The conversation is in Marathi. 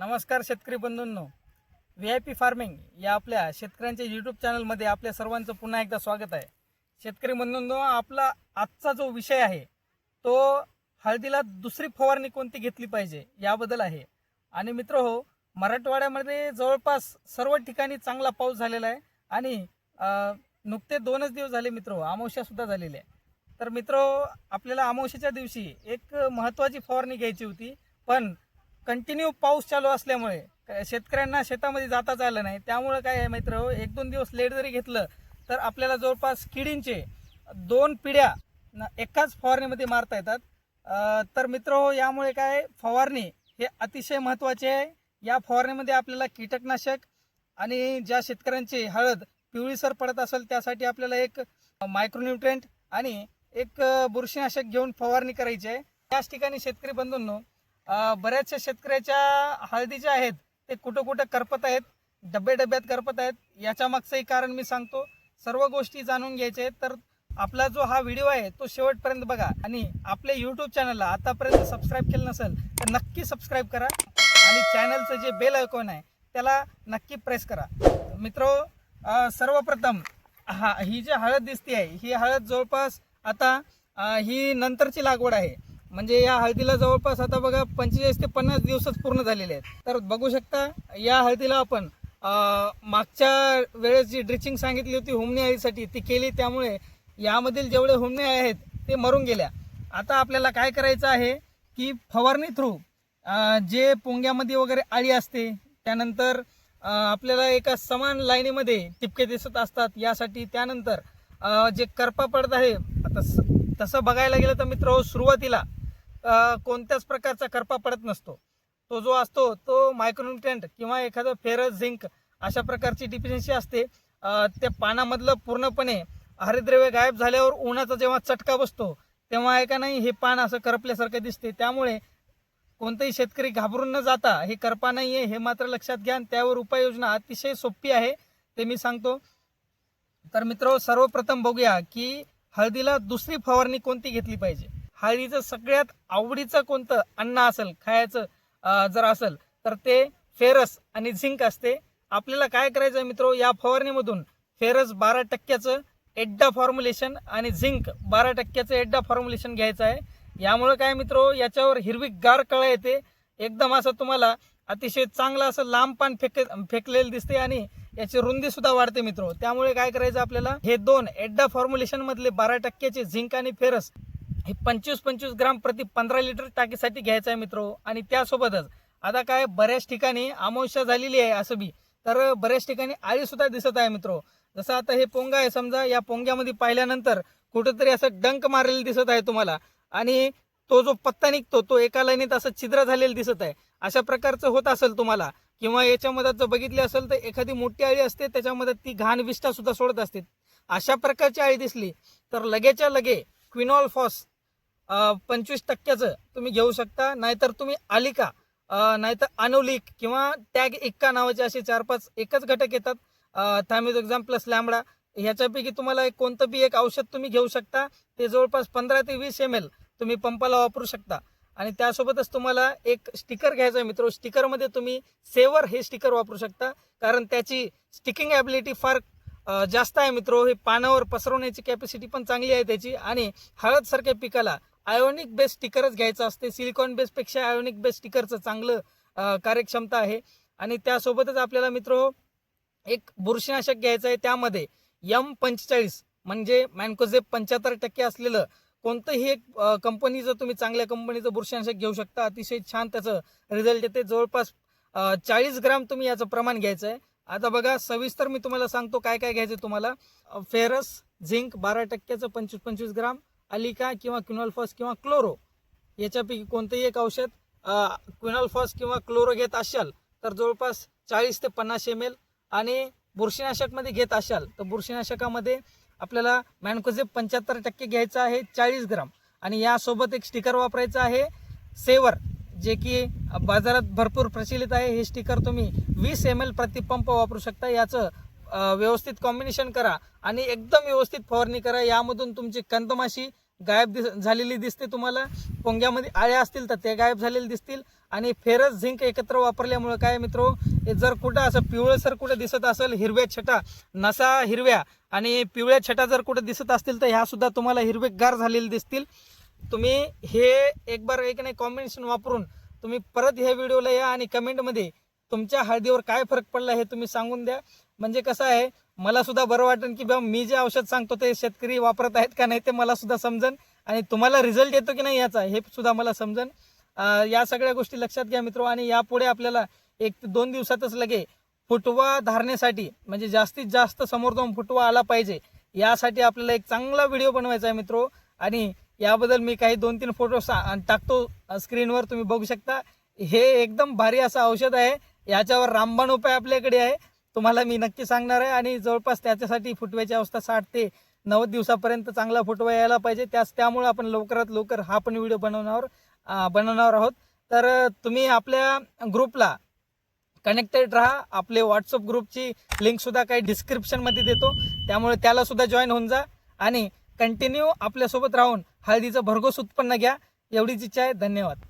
नमस्कार शेतकरी बंधूंनो. व्ही आय पी फार्मिंग या आपल्या शेतकऱ्यांच्या यूट्यूब चॅनलमध्ये आपल्या सर्वांचं पुन्हा एकदा स्वागत आहे. शेतकरी बंधूंनो आपला आजचा जो विषय आहे तो हळदीला दुसरी फवारणी कोणती घेतली पाहिजे याबद्दल आहे. आणि मित्र हो मराठवाड्यामध्ये जवळपास सर्व ठिकाणी चांगला पाऊस झालेला आहे. आणि नुकते दोनच दिवस झाले मित्र हो अमावस्या झालेली आहे. तर मित्र हो, आपल्याला अमावस्याच्या दिवशी एक महत्त्वाची फवारणी घ्यायची होती. पण कंटिन्यू पाऊस चालू असल्यामुळे क- शेतकऱ्यांना शेतामध्ये जाताच आलं नाही. त्यामुळे काय आहे मित्र हो, एक दोन दिवस लेट जरी घेतलं तर आपल्याला जवळपास किडींचे दोन पिढ्या एकाच फवारणीमध्ये मारता येतात. तर मित्र हो यामुळे काय फवारणी हे अतिशय महत्त्वाचे आहे. या फवारणीमध्ये आपल्याला कीटकनाशक आणि ज्या शेतकऱ्यांची हळद पिवळीसर पडत असेल त्यासाठी आपल्याला एक मायक्रोन्युट्रेंट आणि एक बुरशीनाशक घेऊन फवारणी करायची आहे. त्याच ठिकाणी शेतकरी बंधूंनो बऱ्याचशा शेतकऱ्याच्या हळदी ज्या आहेत ते कुठं कुठं करपत आहेत डब्बे डब्यात करपत आहेत याच्या मागचंही कारण मी सांगतो. सर्व गोष्टी जाणून घ्यायच्या आहेत तर आपला जो हा व्हिडिओ आहे तो शेवटपर्यंत बघा. आणि आपल्या यूट्यूब चॅनलला आतापर्यंत सबस्क्राईब केलं नसेल तर नक्की सबस्क्राईब करा. आणि चॅनलचं जे बेल आयकॉन आहे त्याला नक्की प्रेस करा. मित्र सर्वप्रथम हा ही जी हळद दिसते आहे ही हळद जवळपास आता ही नंतरची लागवड आहे. म्हणजे या हळदीला जवळपास आता बघा पंचेचाळीस ते पन्नास दिवसच पूर्ण झालेले आहेत. तर बघू शकता या हळदीला आपण मागच्या वेळेस जी ड्रिचिंग सांगितली होती हुमणी आईसाठी ती केली त्यामुळे यामधील जेवढे हुमणी आहेत ते मरून गेल्या. आता आपल्याला काय करायचं आहे की फवारणी थ्रू जे पोंग्यामध्ये वगैरे आळी असते त्यानंतर आपल्याला एका समान लाईनीमध्ये टिपके दिसत असतात यासाठी त्यानंतर जे करपा पडत आहे आता तसं बघायला गेलं तर मित्र सुरुवातीला कोणत्याच प्रकारचा करपा पडत नसतो. तो जो असतो तो मायक्रोन्युट्रेंट किंवा एखादं फेरस झिंक अशा प्रकारची डिफिशियन्सी असते. त्या पानामधलं पूर्णपणे हरिद्रव्य गायब झाल्यावर उन्हाचा जेव्हा चटका बसतो तेव्हा आहे का नाही हे पान असं करपल्यासारखं दिसते. त्यामुळे कोणताही शेतकरी घाबरून न जाता हे करपा नाही आहे हे मात्र लक्षात घ्या त्यावर उपाययोजना अतिशय सोपी आहे ते मी सांगतो. तर मित्र सर्वप्रथम बघूया की हळदीला दुसरी फवारणी कोणती घेतली पाहिजे? हळदीचं सगळ्यात आवडीचं कोणतं? अन्न असेल खायचं जर असेल तर ते फेरस आणि झिंक असते. आपल्याला काय करायचं आहे मित्र या फवारणीमधून फेरस बारा टक्क्याचं एड्डा फॉर्म्युलेशन आणि झिंक बारा टक्क्याचं एड्डा फॉर्म्युलेशन घ्यायचं आहे. यामुळे काय मित्र याच्यावर हिरवी गार कळा येते. एकदम असं तुम्हाला अतिशय चांगलं असं लांब पान फेक फेकलेलं दिसते आणि याची रुंदी सुद्धा वाढते मित्र. त्यामुळे काय करायचं आपल्याला? हे दोन एड्डा फॉर्म्युलेशन मधले बारा टक्क्याचे झिंक आणि फेरस हे पंचवीस पंचवीस ग्राम प्रति पंधरा लिटर टाकीसाठी घ्यायचं आहे मित्र. आणि त्यासोबतच आता काय बऱ्याच ठिकाणी अमावस्या झालेली आहे असं बी. तर बऱ्याच ठिकाणी आळी सुद्धा दिसत आहे मित्र. जसं आता हे पोंगा आहे समजा या पोंग्यामध्ये पाहिल्यानंतर कुठंतरी असं डंक मारलेलं दिसत आहे तुम्हाला. आणि तो जो पत्ता निघतो तो एका लाईनीत असं छिद्र झालेलं दिसत आहे. अशा प्रकारचं होत असेल तुम्हाला. किंवा याच्यामध्ये जर बघितली असेल तर एखादी मोठी आळी असते त्याच्यामध्ये ती घाण विष्ठा सुद्धा सोडत असते. अशा प्रकारची आळी दिसली तर लगेच्या लगे क्विनॉल फॉस पंचवीस टक्क्याचं तुम्ही घेऊ शकता नाहीतर तुम्ही आलिका नाहीतर अनोलिक किंवा टॅग इक्का नावाचे असे चार पाच एकच घटक येतात. थायमिझोक्झाम प्लस लॅमडा ह्याच्यापैकी तुम्हाला एक कोणतं बी एक औषध तुम्ही घेऊ शकता. ते जवळपास पंधरा ते वीस एम एल तुम्ही पंपाला वापरू शकता. आणि त्यासोबतच तुम्हाला एक स्टिकर घ्यायचं आहे मित्र. स्टिकरमध्ये तुम्ही सेवर हे स्टिकर वापरू शकता. कारण त्याची स्टिकिंग ॲबिलिटी फार जास्त आहे मित्र. हे पानावर पसरवण्याची कॅपॅसिटी पण चांगली आहे त्याची. आणि हळदसारख्या पिकाला आयोनिक बेस स्टिकरच घ्यायचं असते. सिलिकॉन बेसपेक्षा आयोनिक बेस स्टिकरचं चांगलं कार्यक्षमता आहे. आणि त्यासोबतच आपल्याला मित्र एक बुरशीनाशक घ्यायचं आहे. त्यामध्ये यम पंचेचाळीस म्हणजे मॅनकोझेप पंच्याहत्तर टक्के असलेलं कोणतंही एक कंपनीचं तुम्ही चांगल्या कंपनीचं बुरशीनाशक घेऊ शकता अतिशय छान त्याचं रिझल्ट येते. जवळपास चाळीस ग्राम तुम्ही याचं प्रमाण घ्यायचं आहे. आता बघा सविस्तर मी तुम्हाला सांगतो काय काय घ्यायचं आहे तुम्हाला. फेरस झिंक बारा टक्क्याचं पंचवीस पंचवीस ग्राम. अलिका किंवा क्विनॉल्फॉस किंवा क्लोरो याच्यापैकी कोणतंही एक औषध क्विनॉल्फॉस किंवा क्लोरो घेत असाल तर जवळपास चाळीस ते पन्नास एम एल आणि बुरशीनाशकमध्ये घेत असाल तर बुरशीनाशकामध्ये आपल्याला मॅनकोझेब पंच्याहत्तर टक्के घ्यायचं आहे चाळीस ग्राम. आणि यासोबत एक स्टिकर वापरायचं आहे सेवर जे की बाजारात भरपूर प्रचलित आहे. हे स्टिकर तुम्ही वीस एम एल प्रतिपंप वापरू शकता. याचं व्यवस्थित कॉम्बिनेशन करा आणि एकदम व्यवस्थित फवारणी करा. यामधून तुमची कंदमाशी गायब दिस झालेली दिसते तुम्हाला. पोंग्यामध्ये आळ्या असतील तर ते गायब झालेले दिसतील. आणि फेरस झिंक एकत्र वापरल्यामुळे काय मित्रो जर कुठं असं पिवळसर कुठं दिसत असेल हिरव्या छटा नसा हिरव्या आणि पिवळ्या छटा जर कुठं दिसत असतील तर ह्या सुद्धा तुम्हाला हिरवेगार झालेले दिसतील. तुम्ही हे एक बार एक नाही कॉम्बिनेशन वापरून तुम्ही परत ह्या व्हिडिओला या आणि कमेंटमध्ये तुमच्या हळदीवर काय फरक पडला हे तुम्ही सांगून द्या. म्हणजे कसं आहे मला सुद्धा बरं वाटेल की बा मी जे औषध सांगतो ते शेतकरी वापरत आहेत का नाही ते मला सुद्धा समजन. आणि तुम्हाला रिझल्ट येतो की नाही याचा हे सुद्धा मला समजन. या सगळ्या गोष्टी लक्षात घ्या मित्र. आणि यापुढे आपल्याला एक ते दोन दिवसातच लगे फुटवा धारण्यासाठी म्हणजे जास्तीत जास्त समोर जाऊन फुटवा आला पाहिजे यासाठी आपल्याला एक चांगला व्हिडिओ बनवायचा आहे मित्रो. आणि याबद्दल मी काही दोन तीन फोटो सा- टाकतो स्क्रीनवर तुम्ही बघू शकता. हे एकदम भारी असं औषध आहे. याच्यावर रामबाण उपाय आपल्याकडे आहे. तुम्हाला मी नक्की सांगणार आहे आणि जवळपास त्याच्यासाठी फुटव्याची अवस्था साठ ते नव्वद दिवसापर्यंत चांगला फुटवा यायला पाहिजे. त्याच त्यामुळे आपण लवकरात लवकर हा पण व्हिडिओ बनवणार बनवणार आहोत. तर तुम्ही आपल्या ग्रुपला कनेक्टेड राहा. आपले व्हॉट्सअप ग्रुपची लिंकसुद्धा काही डिस्क्रिप्शनमध्ये देतो. त्यामुळे त्यालासुद्धा जॉईन होऊन जा आणि कंटिन्यू आपल्यासोबत राहून हळदीचं भरघोस उत्पन्न घ्या. एवढीच इच्छा आहे. धन्यवाद.